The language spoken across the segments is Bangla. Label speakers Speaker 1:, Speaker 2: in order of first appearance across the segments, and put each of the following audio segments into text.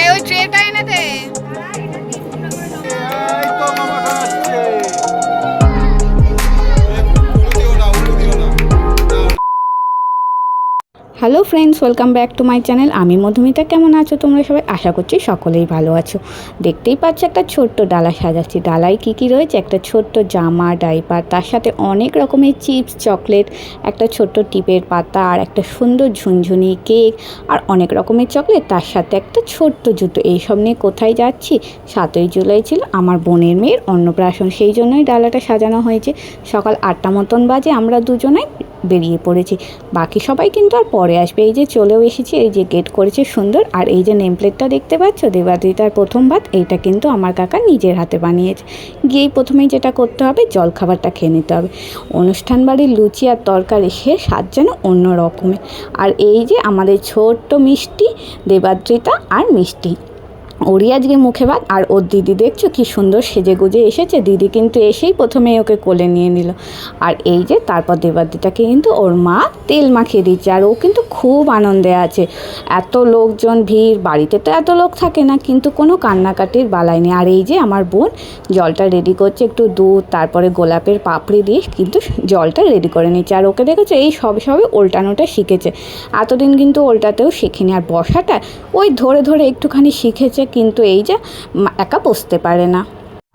Speaker 1: এই ওই ট্রেটা এনে দে।
Speaker 2: Hello friends welcome back to my channel আমি মধুমিতা, কেমন আছো তোমরা সবাই? আশা করছি সকলেই ভালো আছো। দেখতেই পাচ্ছ একটা ছোট্ট ডালা সাজাচ্ছি। ডালায় কী কী রয়েছে? একটা ছোট্ট জামা ডাইপার তার সাথে অনেক রকমের চিপস চকলেট একটা ছোট্ট টিপের পাতা, আর একটা সুন্দর ঝুনঝুনি কেক আর অনেক রকমের চকলেট তার সাথে একটা ছোট্ট জুতো। এইসব নিয়ে কোথায় যাচ্ছি? সাতই জুলাই ছিল, আমার বোনের মেয়ের অন্নপ্রাশন, সেই জন্যই ডালাটা সাজানো হয়েছে। সকাল আটটা মতন বাজে, আমরা দুজনাই বেরিয়ে পড়েছি। বাকি সবাই কিন্তু আর পরে আসবে। এই যে চলেও এসেছি, এই যে গেট করেছে সুন্দর। আর এই যে নেম প্লেটটা দেখতে পাচ্ছ? দেবাদিতার প্রথম ভাত, এইটা কিন্তু আমার কাকা নিজের হাতে বানিয়েছে। গিয়েই প্রথমেই যেটা করতে হবে জলখাবারটা খেয়ে নিতে হবে। অনুষ্ঠান বাড়ির লুচি আর তরকারি সে স্বাদ যেন অন্য রকমের আর এই যে আমাদের ছোট্ট মিষ্টি, দেবাদ্রিতা আর মিষ্টি। ওরই আজকে মুখে ভাত, আর ওর দিদি দেখছ কি সুন্দর সেজে গুজে এসেছে। দিদি কিন্তু এসেই প্রথমেই ওকে কোলে নিয়ে নিল। আর এই যে তারপর দেবাদিতাকে কিন্তু ওর মা তেল মাখিয়ে দিচ্ছে, আর ও কিন্তু খুব আনন্দে আছে। এত লোকজন, ভিড়, বাড়িতে তো এত লোক থাকে না, কিন্তু কোনো কান্নাকাটির বালাই নেই। আর এই যে আমার বোন, জলটা রেডি করছে একটু দুধ, তারপরে গোলাপের পাপড়ি দিয়ে কিন্তু জলটা রেডি করে নিচ্ছে। আর ওকে দেখেছ, এই সব সবে ওল্টানোটা শিখেছে। এতদিন কিন্তু ওল্টাতেও শেখেনি। আর বসাটা ওই ধরে ধরে একটুখানি শিখেছে কিন্তু এই যে একা বসতে পারে না।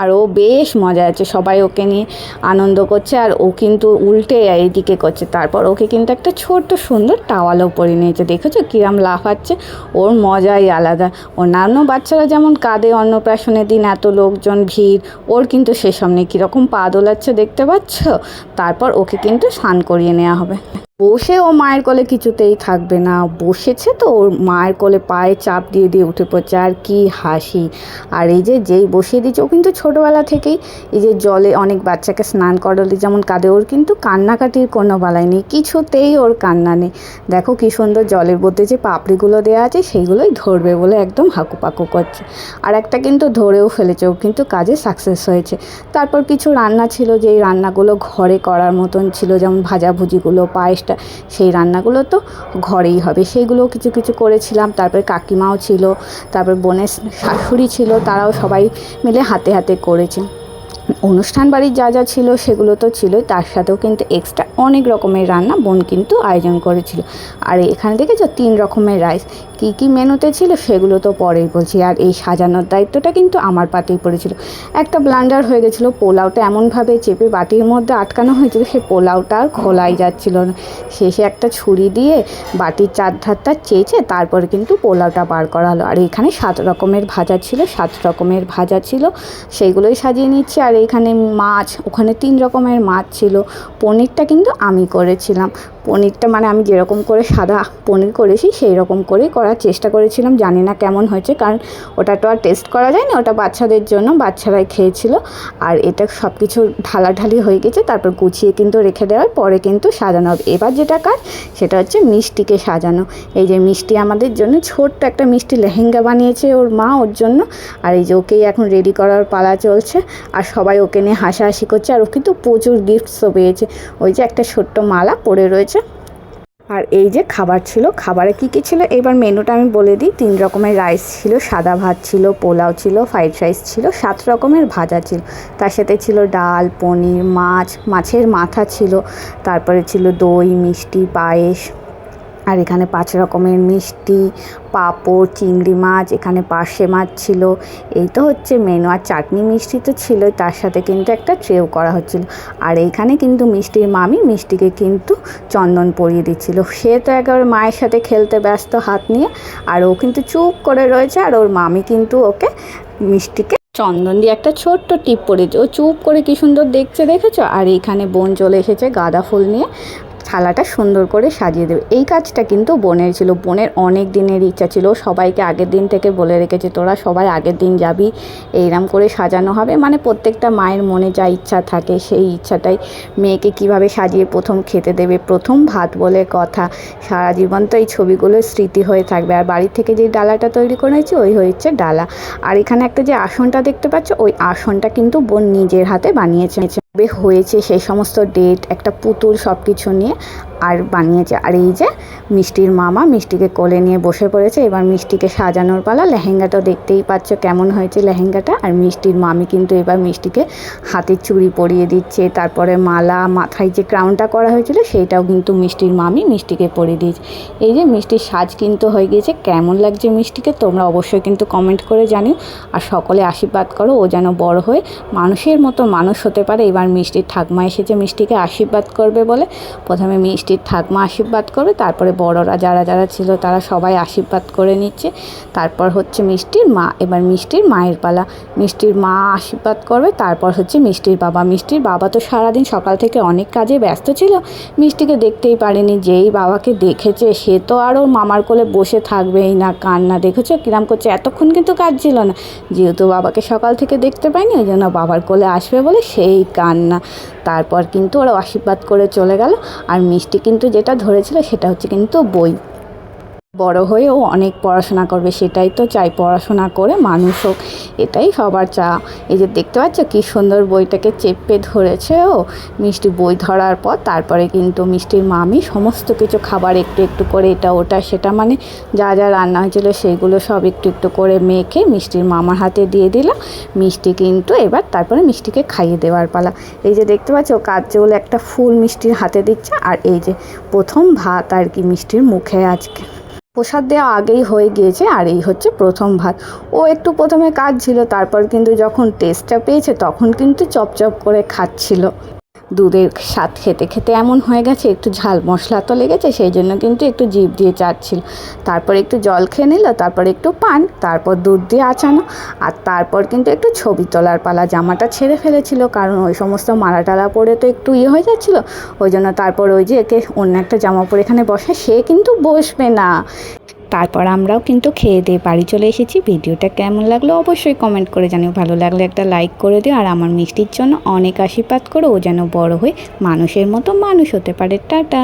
Speaker 2: আর ও বেশ মজা আছে, সবাই ওকে নিয়ে আনন্দ করছে আর ও কিন্তু উল্টে এইদিকে করছে। তারপর ওকে কিন্তু একটা ছোট্ট সুন্দর টাওয়ালও পরে নিয়েছে দেখেছ কিরাম লাফাচ্ছে? ওর মজাই আলাদা। অন্যান্য বাচ্চারা যেমন কাঁদে অন্নপ্রাশনের দিন, এত লোকজন, ভিড়, ওর কিন্তু সেসব নেই কীরকম পা দোলাচ্ছে দেখতে পাচ্ছ? তারপর ওকে কিন্তু স্নান করিয়ে নেওয়া হবে। বসে ও মায়ের কোলে কিছুতেই থাকবে না। বসেছে তো ওর মায়ের কোলে পায়ে চাপ দিয়ে দিয়ে উঠে পড়ছে। আর কি হাসি। আর এই যে যেই বসিয়ে দিচ্ছে ও কিন্তু ছোটোবেলা থেকেই এই যে জলে অনেক বাচ্চাকে স্নান করালে, যেমন কাঁদে ওর কিন্তু কান্নাকাটির কোনো বালাই নেই। কিছুতেই ওর কান্না নেই। দেখো কি সুন্দর জলের মধ্যে যে পাপড়িগুলো দেওয়া আছে, সেইগুলোই ধরবে বলে একদম হাকু পাকু করছে। আর একটা কিন্তু ধরেও ফেলেছে। ও কিন্তু কাজে সাকসেস হয়েছে। তারপর কিছু রান্না ছিল, যেই রান্নাগুলো ঘরে করার মতন ছিল, যেমন ভাজাভুজিগুলো পায়েসটা সেই রান্নাগুলো তো ঘরেই হবে। সেইগুলো কিছু কিছু করেছিলাম। তারপর কাকিমাও ছিল, তারপর বোনের শাশুড়ি ছিল, তারাও সবাই মিলে হাতে হাতে করেছে। অনুষ্ঠান বাড়ির যা যা ছিল সেগুলো তো ছিলই। তার সাথেও কিন্তু এক্সট্রা অনেক রকমের রান্না বোন কিন্তু আয়োজন করেছিল। আর এখানে দেখেছ? তিন রকমের রাইস কী কী মেনুতে ছিল সেগুলো তো পরেই বলছি। আর এই সাজানোর দায়িত্বটা কিন্তু আমার পাতেই পড়েছিল। একটা ব্লান্ডার হয়ে গেছিল, পোলাওটা এমনভাবে চেপে বাটির মধ্যে আটকানো হয়েছিল, সে পোলাওটা আর খোলাই যাচ্ছিল না। শেষে একটা ছুরি দিয়ে বাটির চার ধারটা চেয়েছে, তারপরে কিন্তু পোলাওটা বার করা হলো। আর এখানে সাত রকমের ভাজা ছিল, সাত রকমের ভাজা ছিল সেইগুলোই সাজিয়ে নিচ্ছি। আর এখানে মাছ, ওখানে তিন রকমের মাছ ছিল, পনিরটা কিন্তু আমি করেছিলাম। পনিরটা মানে আমি যেরকম করে সাদা পনির করেছি সেই রকম করেই করার চেষ্টা করেছিলাম। জানি না কেমন হয়েছে, কারণ ওটা তো আর টেস্ট করা যায় না, ওটা বাচ্চাদের জন্য, বাচ্চারাই খেয়েছিল। আর এটা সব কিছু ঢালাঢালি হয়ে গেছে, তারপর গুছিয়ে কিন্তু রেখে দেওয়ার পরে কিন্তু সাজানো হবে। এবার যেটা কাজ, সেটা হচ্ছে মিষ্টিকে সাজানো। এই যে মিষ্টি আমাদের জন্য ছোট্ট একটা মিষ্টি লেহেঙ্গা বানিয়েছে ওর মা ওর জন্য, আর এই যে ওকেই এখন রেডি করার পালা চলছে। আর সবাই ওকে নিয়ে হাসাহাসি করছে, আর ও কিন্তু প্রচুর গিফটসও পেয়েছে। ওই যে একটা ছোট্ট মালা পরে রয়েছে আর এই যে খাবার ছিল, খাবারে কি কি ছিল? এবার মেনুটা আমি বলে দিই। তিন রকমের রাইস ছিল, সাদা ভাত ছিল, পোলাও ছিল ফ্রাইড রাইস ছিল, সাত রকমের ভাজা ছিল। তার সাথে ছিল ডাল, পনির, মাছ, মাছের মাথা ছিল। তারপরে ছিল দই, মিষ্টি, পায়েস আর এখানে পাঁচ রকমের মিষ্টি, পাঁপড়, চিংড়ি মাছ, এখানে পার্শে মাছ ছিল। এই তো হচ্ছে মেনু। আর চাটনি মিষ্টি তো ছিলই, তার সাথে কিন্তু একটা ট্রেও করা হচ্ছিল। আর এইখানে কিন্তু মিষ্টির মামি মিষ্টিকে কিন্তু চন্দন পরিয়ে দিচ্ছিল। সে তো একেবারে মায়ের সাথে খেলতে ব্যস্ত হাত নিয়ে, আর ও কিন্তু চুপ করে রয়েছে, আর ওর মামি কিন্তু ওকে মিষ্টিকে চন্দন দিয়ে একটা ছোট্ট টিপ পড়েছে ও চুপ করে কি সুন্দর দেখছে, দেখেছ? আর এইখানে বোন চলে এসেছে গাঁদা ফুল নিয়ে। থালাটা সুন্দর করে সাজিয়ে দেবে। এই কাজটা কিন্তু বোনের ছিল। বোনের অনেক দিনের ইচ্ছা ছিল। সবাইকে আগের দিন থেকে বলে রেখেছে, তোরা সবাই আগের দিন যাবি এইরকম করে সাজানো হবে। মানে প্রত্যেকটা মায়ের মনে যা ইচ্ছা থাকে, সেই ইচ্ছাটাই মেয়েকে কীভাবে সাজিয়ে প্রথম খেতে দেবে, প্রথম ভাত বলে কথা। সারা জীবন তো এই ছবিগুলো স্মৃতি হয়ে থাকবে। আর বাড়ি থেকে যে ডালাটা তৈরি করেছি, ওই হচ্ছে ডালা। আর এখানে একটা যে আসনটা দেখতে পাচ্ছ, ওই আসনটা কিন্তু বোন নিজের হাতে বানিয়েছে। হয়েছে সেই সমস্ত ডেট একটা পুতুল সব কিছু নিয়ে আর বানিয়েছে। আর এই যে মিষ্টির মামা মিষ্টিকে কোলে নিয়ে বসে পড়েছে। এবার মিষ্টিকে সাজানোর পালা লেহেঙ্গাটা দেখতেই পাচ্ছ কেমন হয়েছে লেহেঙ্গাটা। আর মিষ্টির মামি কিন্তু এবার মিষ্টিকে হাতের চুড়ি পরিয়ে দিচ্ছে। তারপরে মালা, মাথায় যে ক্রাউনটা করা হয়েছিল সেইটাও কিন্তু মিষ্টির মামি মিষ্টিকে পরিয়ে দিয়েছে। এই যে মিষ্টির সাজ কিন্তু হয়ে গিয়েছে। কেমন লাগছে মিষ্টিকে তোমরা অবশ্যই কিন্তু কমেন্ট করে জানিও। আর সকলে আশীর্বাদ করো, ও যেন বড় হয়ে মানুষের মতো মানুষ হতে পারে। এবার মিষ্টির ঠাকমা এসেছে মিষ্টিকে আশীর্বাদ করবে বলে। প্রথমে মিষ্টির ঠাকমা আশীর্বাদ করবে, তারপরে বড়রা যারা যারা ছিল তারা সবাই আশীর্বাদ করে নিচ্ছে। তারপর হচ্ছে মিষ্টির মা, এবার মিষ্টির মায়ের পালা। মিষ্টির মা আশীর্বাদ করবে, তারপর হচ্ছে মিষ্টির বাবা। মিষ্টির বাবা তো সারাদিন সকাল থেকে অনেক কাজে ব্যস্ত ছিল, মিষ্টিকে দেখতেই পারেনি, যেই বাবাকে দেখেছে সে তো আরও মামার কোলে বসে থাকবেই না, কান্না দেখেছ? কিরাম করছে? এতক্ষণ কিন্তু কাজ ছিল না। যেহেতু বাবাকে সকাল থেকে দেখতে পাইনি, ওই জন্য বাবার কোলে আসবে বলে সেই কান্না। তারপর কিন্তু ওরা আশীর্বাদ করে চলে গেল। আর মিষ্টি কিন্তু যেটা ধরেছিল সেটা হচ্ছে কিন্তু বই। বড় হয়েও অনেক পড়াশোনা করবে, সেটাই তো চাই। পড়াশোনা করে মানুষ হোক, এটাই সবার চা। এই যে দেখতে পাচ্ছ কি সুন্দর বইটাকে চেপে ধরেছে ও। মিষ্টি বই ধরার পর তারপরে কিন্তু মিষ্টির মামি সমস্ত কিছু খাবার একটু একটু করে এটা ওটা সেটা মানে যা যা রান্না হয়েছিল সেইগুলো সব একটু একটু করে মেখে মিষ্টির মামার হাতে দিয়ে দিলাম মিষ্টি কিন্তু এবার তারপরে মিষ্টিকে খাইয়ে দেওয়ার পালা। এই যে দেখতে পাচ্ছ ও কাজগুলো একটা ফুল মিষ্টির হাতে দিচ্ছে। আর এই যে প্রথম ভাত আর কি মিষ্টির মুখে আজকে। প্রসাদ দেওয়া আগেই হয়ে গিয়েছে আর এই হচ্ছে প্রথম ভাত। ও একটু প্রথমে কাজ ছিল তারপর কিন্তু যখন টেস্টটা পেয়েছে তখন কিন্তু চপচপ করে খাচ্ছিল। দুধের স্বাদ খেতে খেতে এমন হয়ে গেছে, একটু ঝাল মশলা তো লেগেছে, সেই জন্য কিন্তু একটু জিভ দিয়ে চাচ্ছিল তারপর একটু জল খেয়ে নিল, তারপর একটু পান, তারপর দুধ দিয়ে আচানো, আর তারপর কিন্তু একটু ছবি তোলার পালা, জামাটা ছেড়ে ফেলেছিল, কারণ ওই সমস্ত মালা টালা পরে তো একটু ইয়ে হয়ে যাচ্ছিল। ওই জন্য তারপর ওই যে একে অন্য একটা জামা পরে এখানে বসে, সে কিন্তু বসবে না। তারপর আমরাও কিন্তু খেয়ে দিয়ে বাড়ি চলে এসেছি। ভিডিওটা কেমন লাগল অবশ্যই কমেন্ট করে জানিও। ভালো লাগলে একটা লাইক করে দিও। আর আমার মিষ্টির জন্য অনেক আশীর্বাদ করো। ও যেন বড় হয়ে মানুষের মতো মানুষ হতে পারে। টাটা!